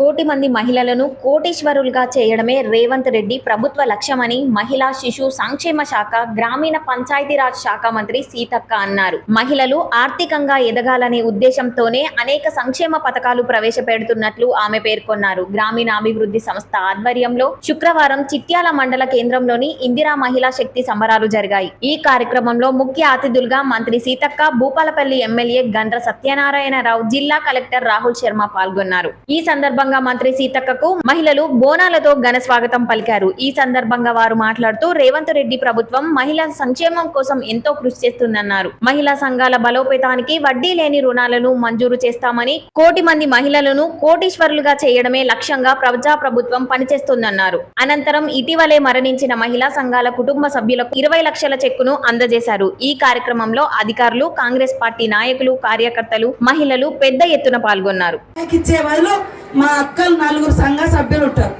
కోటి మంది మహిళలను కోటీశ్వరులుగా చేయడమే రేవంత్ రెడ్డి ప్రభుత్వ లక్ష్యమని మహిళా శిశు సంక్షేమ శాఖ గ్రామీణ పంచాయతీరాజ్ శాఖ మంత్రి సీతక్క అన్నారు. మహిళలు ఆర్థికంగా ఎదగాలనే ఉద్దేశంతోనే అనేక సంక్షేమ పథకాలు ప్రవేశపెడుతున్నట్లు ఆమె పేర్కొన్నారు. గ్రామీణాభివృద్ధి సంస్థ ఆధ్వర్యంలో శుక్రవారం చిట్యాల మండల కేంద్రంలోని ఇందిరా మహిళా శక్తి సంబరాలు జరిగాయి. ఈ కార్యక్రమంలో ముఖ్య అతిథులుగా మంత్రి సీతక్క భూపాలపల్లి ఎమ్మెల్యే గండ్ర సత్యనారాయణరావు జిల్లా కలెక్టర్ రాహుల్ శర్మ పాల్గొన్నారు. ఈ సందర్భంగా మంత్రి సీతక్కకు మహిళలు బోనాలతో ఘన స్వాగతం పలికారు. ఈ సందర్భంగా వారు మాట్లాడుతూ రేవంత్ రెడ్డి ప్రభుత్వం మహిళా సంక్షేమం కోసం ఎంతో కృషి చేస్తుందన్నారు. మహిళా సంఘాల బలోపేతానికి వడ్డీ లేని రుణాలను మంజూరు చేస్తామని కోటి మంది మహిళలను కోటీశ్వరులుగా చేయడమే లక్ష్యంగా ప్రజా ప్రభుత్వం పనిచేస్తుందన్నారు. అనంతరం ఇటీవలే మరణించిన మహిళా సంఘాల కుటుంబ సభ్యులకు ఇరవై లక్షల చెక్కును అందజేశారు. ఈ కార్యక్రమంలో అధికారులు కాంగ్రెస్ పార్టీ నాయకులు కార్యకర్తలు మహిళలు పెద్ద ఎత్తున పాల్గొన్నారు. ఇచ్చే మా అక్కలు నలుగురు సంఘ సభ్యులు ఉంటారు.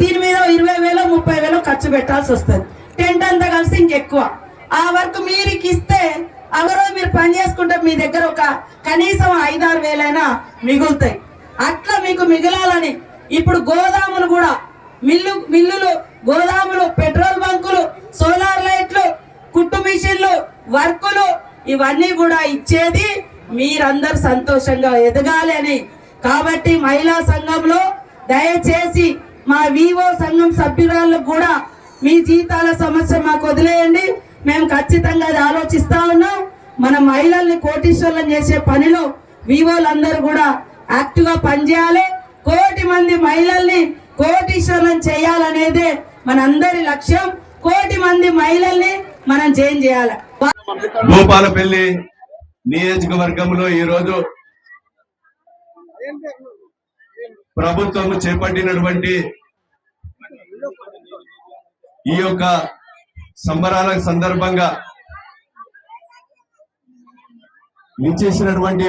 దీని మీద ఇరవై వేలు ముప్పై వేలు ఖర్చు పెట్టాల్సి వస్తుంది. టెంట్ అంతా కలిసి ఇంకెక్కువ. ఆ వర్క్ మీరు ఇస్తే రోజు మీరు పని చేసుకుంటే మీ దగ్గర ఒక కనీసం ఐదారు వేలైనా మిగులుతాయి. అట్లా మీకు మిగలాలని ఇప్పుడు గోదాములు కూడా మిల్లు మిల్లులు గోదాములు పెట్రోల్ బంకులు సోలార్ లైట్లు కుట్టు మిషన్లు వర్కులు ఇవన్నీ కూడా ఇచ్చేది మీరందరూ సంతోషంగా ఎదగాలి అని కాబట్టి మహిళా సంఘంలో దయచేసి మా వివో సంఘం సభ్యురాళ్ళకు కూడా మీ జీతాల సమస్య మాకు వదిలేయండి. మేము ఖచ్చితంగా అది ఆలోచిస్తా ఉన్నాం. మన మహిళల్ని కోటీశ్వర్లను చేసే పనిలో వివోలందరూ కూడా యాక్టివ్గా పనిచేయాలి. కోటి మంది మహిళల్ని కోటీశ్వరులను చేయాలనేదే మనందరి లక్ష్యం. కోటి మంది మహిళల్ని మనం చేంజ్ చేయాలి. భూపాలపల్లి నియోజకవర్గంలో ఈరోజు ప్రభుత్వం చేపట్టినటువంటి ఈ యొక్క సంబరాల సందర్భంగా విచ్చేసినటువంటి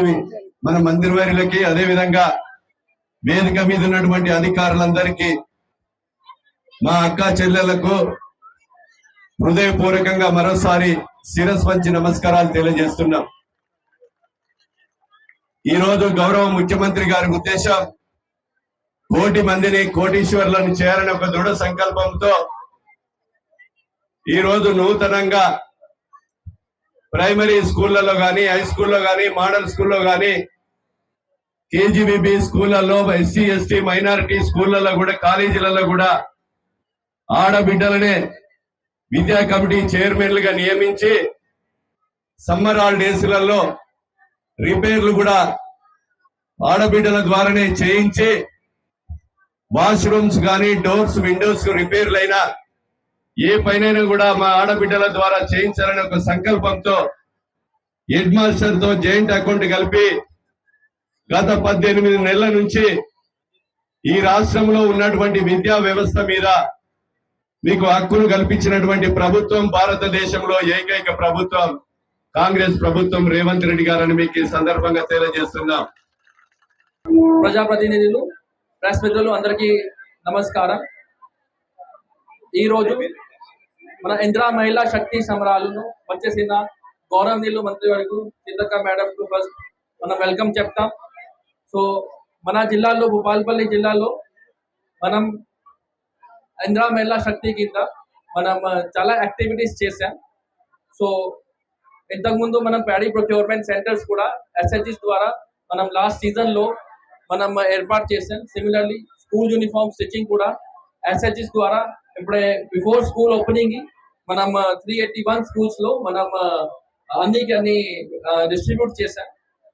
మన మందిరవారిలకి అదే విధంగా వేదిక మీద ఉన్నటువంటి అధికారులందరికీ మా అక్క చెల్లెలకు హృదయపూర్వకంగా మరోసారి శిరస్వంచి నమస్కారాలు తెలియజేస్తున్నాం. ఈ రోజు గౌరవ ముఖ్యమంత్రి గారి ఉద్దేశం కోటి మందిని కోటీశ్వరులను చేరని ఒక దృఢ సంకల్పంతో ఈ రోజు నూతనంగా ప్రైమరీ స్కూళ్ళలో కానీ హై స్కూల్లో కానీ మోడల్ స్కూల్లో కానీ కేజీబీబీ స్కూళ్ళలో ఎస్సీ ఎస్టీ మైనారిటీ స్కూళ్ళలో కూడా కాలేజీలలో కూడా ఆడబిడ్డలనే విద్యా కమిటీ చైర్మన్లుగా నియమించి సమ్మర్ హాలిడేస్లలో రిపేర్లు కూడా ఆడబిడ్డల ద్వారానే చేయించి వాష్రూమ్స్ కానీ డోర్స్ విండోస్ రిపేర్లు అయినా ఏ పైన కూడా మా ఆడబిడ్డల ద్వారా చేయించాలని ఒక సంకల్పంతో హెడ్ మాస్టర్తో జాయింట్ అకౌంట్ కలిపి గత పద్దెనిమిది నెలల నుంచి ఈ రాష్ట్రంలో ఉన్నటువంటి విద్యా వ్యవస్థ మీద మీకు హక్కును కల్పించినటువంటి ప్రభుత్వం భారతదేశంలో ఏకైక ప్రభుత్వం. కాంగ్రెస్ ప్రభుత్వం రేవంత్ రెడ్డి గారని మీకు ఈ సందర్భంగా తెలియజేస్తున్నాం. ప్రజాప్రతినిధులు ప్రెస్ మిత్రులు అందరికీ నమస్కారం. ఈరోజు మన ఇంద్రా మహిళా శక్తి సమరాలను వచ్చేసిన గౌరవనీయులు మంత్రి వరకు సీతక్క మేడం కు ఫస్ట్ మనం వెల్కమ్ చెప్తాం. సో మన జిల్లాలో భూపాలపల్లి జిల్లాలో మనం ఇంద్రా మహిళా శక్తి కింద మనం చాలా యాక్టివిటీస్ చేశాం. సో ఇంతకుముందు మనం ప్యాడీ ప్రొక్యూర్మెంట్ సెంటర్స్ కూడా ఎస్హెచ్ఎస్ ద్వారా మనం లాస్ట్ సీజన్లో మనం ఏర్పాటు చేసాం. సిమిలర్లీ స్కూల్ యూనిఫామ్ స్టిచ్చింగ్ కూడా ఎస్హెచ్ఎస్ ద్వారా ఇప్పుడే బిఫోర్ స్కూల్ ఓపెనింగ్ మనం త్రీ ఎయిటీ వన్ స్కూల్స్లో మనం uh, ఆ, అన్ని డిస్ట్రిబ్యూట్ చేశాం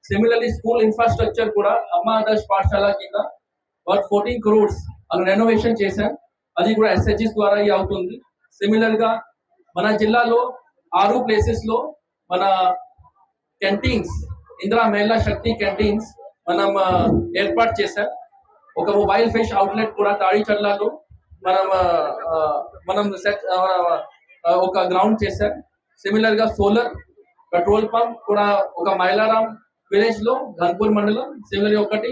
సిమిలర్లీ స్కూల్ ఇన్ఫ్రాస్ట్రక్చర్ కూడా అమ్మ ఆదర్శ్ పాఠశాల కింద వర్త్ ఫోర్టీన్ క్రోడ్స్ అక్కడ రెనోవేషన్ చేశాం అది కూడా ఎస్హెచ్ఎస్ ద్వారా ఇది అవుతుంది. సిమిలర్గా మన జిల్లాలో ఆరు ప్లేసెస్లో మన క్యాంటీన్స్ ఇందిరా మహిళా శక్తి క్యాంటీన్స్ మనం ఏర్పాటు చేశాం. ఒక మొబైల్ ఫిష్ అవుట్లెట్ కూడా తాడిచల్లాలో మనం మనం సెట్ ఒక గ్రౌండ్ చేశాం. సిమిలర్గా సోలార్ పెట్రోల్ పంప్ కూడా ఒక మైలారాం విలేజ్లో గన్పూర్ మండలం సిమిలర్ ఒకటి